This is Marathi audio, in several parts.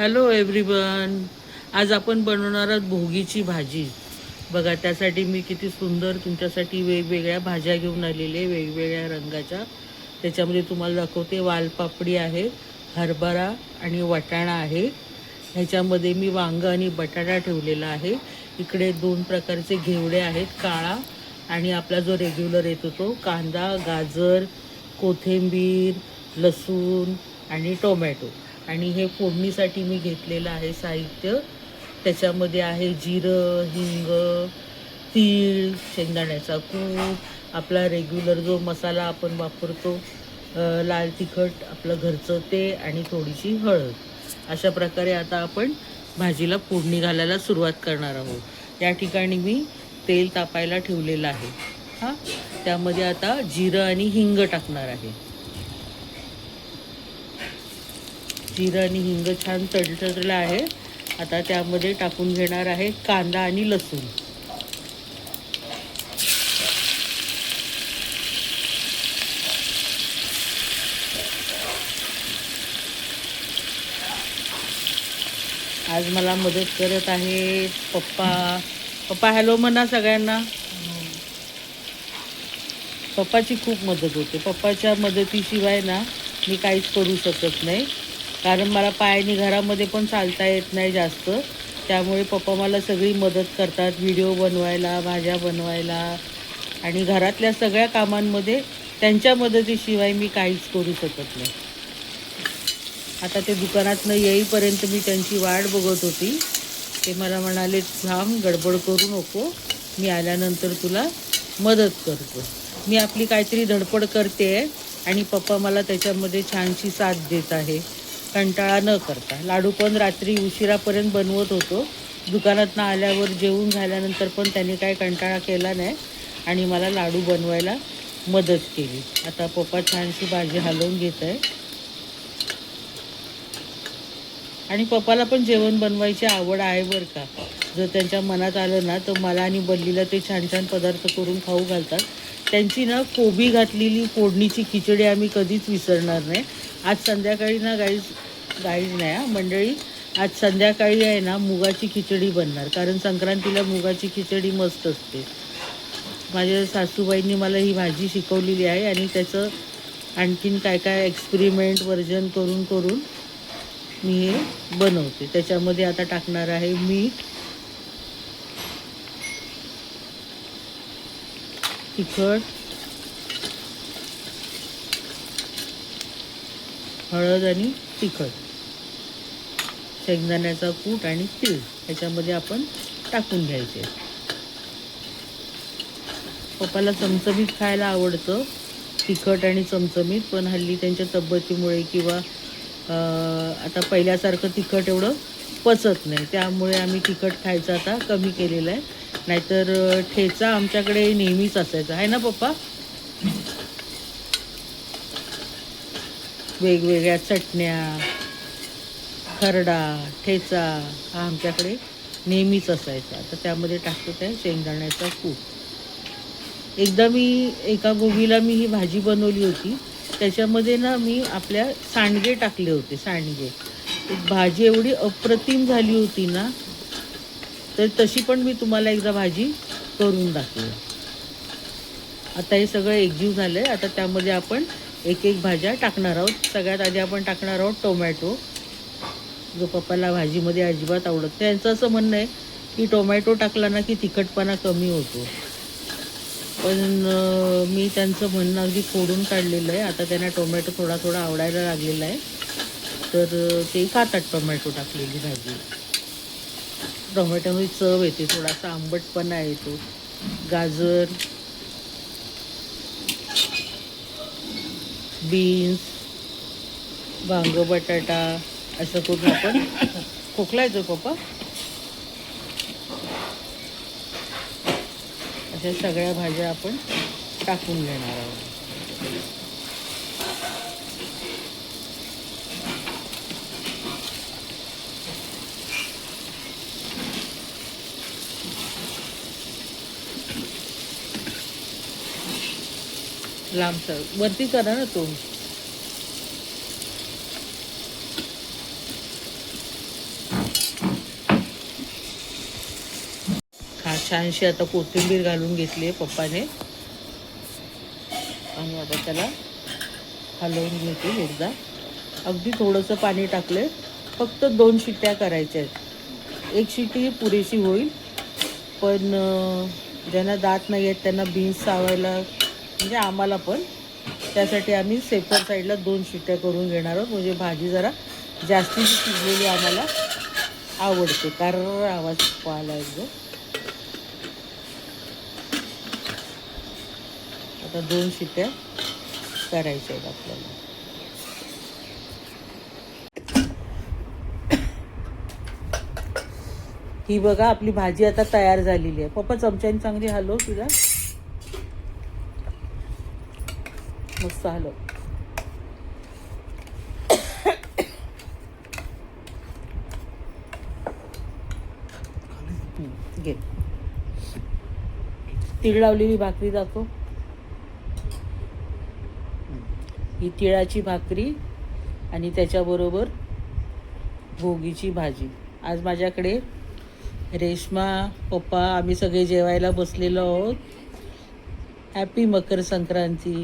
हॅलो एव्हरीवन आज आपण बनवणार आहोत भोगीची भाजी. बघा त्यासाठी मी किती सुंदर तुमच्यासाठी वेगवेगळ्या भाज्या घेऊन आलेले वेगवेगळ्या रंगाच्या. त्याच्यामध्ये तुम्हाला दाखवते वालपापडी आहे हरभरा आणि वाटाणा आहे. ह्याच्यामध्ये मी वांग आणि बटाटा ठेवलेला आहे. इकडे दोन प्रकारचे घेवडे आहेत काळा आणि आपला जो रेग्युलर येतो तो कांदा गाजर कोथिंबीर लसूण आणि टोमॅटो. आणि हे फोडणीसाठी मी घेतलेलं आहे साहित्य. त्याच्यामध्ये आहे जिरं हिंग तीळ शेंगदाण्याचा कूट आपला रेग्युलर जो मसाला आपण वापरतो लाल तिखट आपलं घरचं ते आणि थोडीशी हळद. अशा प्रकारे आता आपण भाजीला फोडणी घालायला सुरुवात करणार आहोत. या ठिकाणी मी तेल तापायला ठेवलेलं आहे. हां? त्यामध्ये आता जिरं आणि हिंग टाकणार आहे. जिरं आणि हिंग छान तडतडलं आहे. आता त्यामध्ये टाकून घेणार आहे कांदा आणि लसूण. आज मला मदत करत आहे पप्पा. पप्पा हॅलो म्हणा सगळ्यांना. पप्पाची खूप मदत होते. पप्पाच्या मदतीशिवाय ना मी काहीच करू शकत नाही. कारण मला पायाने घरामध्ये पण चालता येत नाही जास्त. त्यामुळे पप्पा मला सगळी मदत करतात. व्हिडिओ बनवायला भाज्या बनवायला. आणि घरातल्या सगळ्या कामांमध्ये त्यांच्या मदतीशिवाय मी काहीच करू शकत नाही. आता ते दुकानातनं येईपर्यंत मी त्यांची वाट बघत होती. ते मला म्हणाले थांब गडबड करू नको. मी आल्यानंतर तुला मदत करतो. मी आपली काहीतरी धडपड करते आणि पप्पा मला त्याच्यामध्ये छानशी साथ देत आहे. कंटाळा न करता. लाडू पण रात्री उशिरापर्यंत बनवत होतो. दुकानातनं आल्यावर जेवून झाल्यानंतर पण त्यांनी काय कंटाळा केला नाही आणि मला लाडू बनवायला मदत केली. आता पप्पा छानशी भाजी हलवून घेत आहे आणि पप्पाला पण जेवण बनवायची आवड आहे बरं का. जर त्यांच्या मनात आलं ना तर मला आणि बल्लीला ते छान छान पदार्थ करून खाऊ घालतात. त्यांची ना कोबी घातलेली फोडणीची खिचडी आम्ही कधीच विसरणार नाही. आज संध्याकाळी ना गाईज गाईज नाही हा मंडळी आज संध्याकाळी आहे ना मुगाची खिचडी बनणार. कारण संक्रांतीला मुगाची खिचडी मस्त असते. माझ्या सासूबाईंनी मला ही भाजी शिकवलेली आहे आणि त्याचं आणखीन काय काय एक्सपेरिमेंट वर्जन करून करून मी हे बनवते. त्याच्यामध्ये आता टाकणार आहे मीठ तिखट हळद आणि तिखट. शेंगदाण्याचा कूट आणि तीळ ह्याच्यामध्ये आपण टाकून घ्यायचे. पप्पाला चमचमीत खायला आवडतं. तिखट आणि चमचमीत पण हल्ली त्यांच्या तब्येतीमुळे किंवा आता पहिल्यासारखं तिखट एवढं पचत नाही. त्यामुळे आम्ही तिखट खायचं आता कमी केलेलं आहे. नाहीतर ठेचा आमच्याकडे नेहमीच असायचा. आहे ना पप्पा? वेगवेगळ्या चटण्या खरडा ठेचा हा आमच्याकडे नेहमीच असायचा. तर त्यामध्ये टाकतो त्या शेंगदाण्याचा कूट एकदा मी एका गोबीला मी ही भाजी बनवली होती. त्याच्यामध्ये ना मी आपल्या सांडगे टाकले होते सांडगे. भाजी एवढी अप्रतिम झाली होती ना तर तशी पण मी तुम्हाला एकदा भाजी करून दाखवेन. आता हे सगळं एकजीव झालं आहे आता त्यामध्ये आपण एक एक भाज्या टाकणार आहोत. सगळ्यात आधी आपण टाकणार आहोत टोमॅटो. जो पप्पाला भाजीमध्ये अजिबात आवडत त्यांचं असं म्हणणं आहे की टोमॅटो टाकला ना की तिखटपणा कमी होतो. पण मी त्यांचं म्हणणं अगदी फोडून काढलेलं आहे. आता त्यांना टोमॅटो थोडा थोडा आवडायला लागलेला आहे. तर ते खातात टोमॅटो टाकलेली भाजी. टोमॅटोमध्ये चव येते. थोडासा आंबटपणा येतो. गाजर बीन्स वांग बटाटा असं करून आपण खोकला पप्पा. अशा सगळ्या भाज्या आपण टाकून घेणार आहोत. लांबचा वरती करा ना तो हा छानशी आता कोथिंबीर घालून घेतली आहे पप्पाने. आणि आता त्याला हलवून घेते एकदा. अगदी थोडंसं पाणी टाकले फक्त दोन शिट्ट्या करायच्या आहेत. एक शिट्टी पुरेशी होईल पण ज्यांना दात नाही आहेत त्यांना बीन्स सावायला म्हणजे आम्हाला पण. त्यासाठी आम्ही सेपर साईडला दोन शिट्ट्या करून घेणार आहोत. म्हणजे भाजी जरा जास्तीची शिजलेली आम्हाला आवडते. कारण आवाज पाहायला एकदम. आता दोन शिट्ट्या करायच्या आहेत आपल्याला. ही बघा आपली भाजी आता तयार झालेली आहे. पप्पा चमच्याने चांगली हलव तुझ्या मस्त हलव घे. तीळ लावलेली भाकरी दाखव ही तिळाची भाकरी आणि त्याच्याबरोबर भोगीची भाजी. आज माझ्याकडे रेश्मा पप्पा आम्ही सगळे जेवायला बसलेलो आहोत. हॅपी मकर संक्रांती.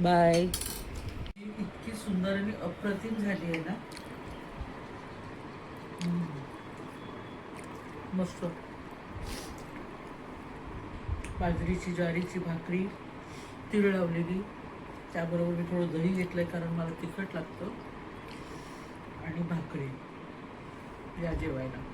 बाय. इतकी सुंदर आणि अप्रतिम झाली आहे ना? मस्त. बाजरीची ज्वारीची भाकरी तीळ लावलेली त्याबरोबर मी थोडं दही घेतलं आहे कारण मला तिखट लागतं. आणि भाकरी. या जेवायला.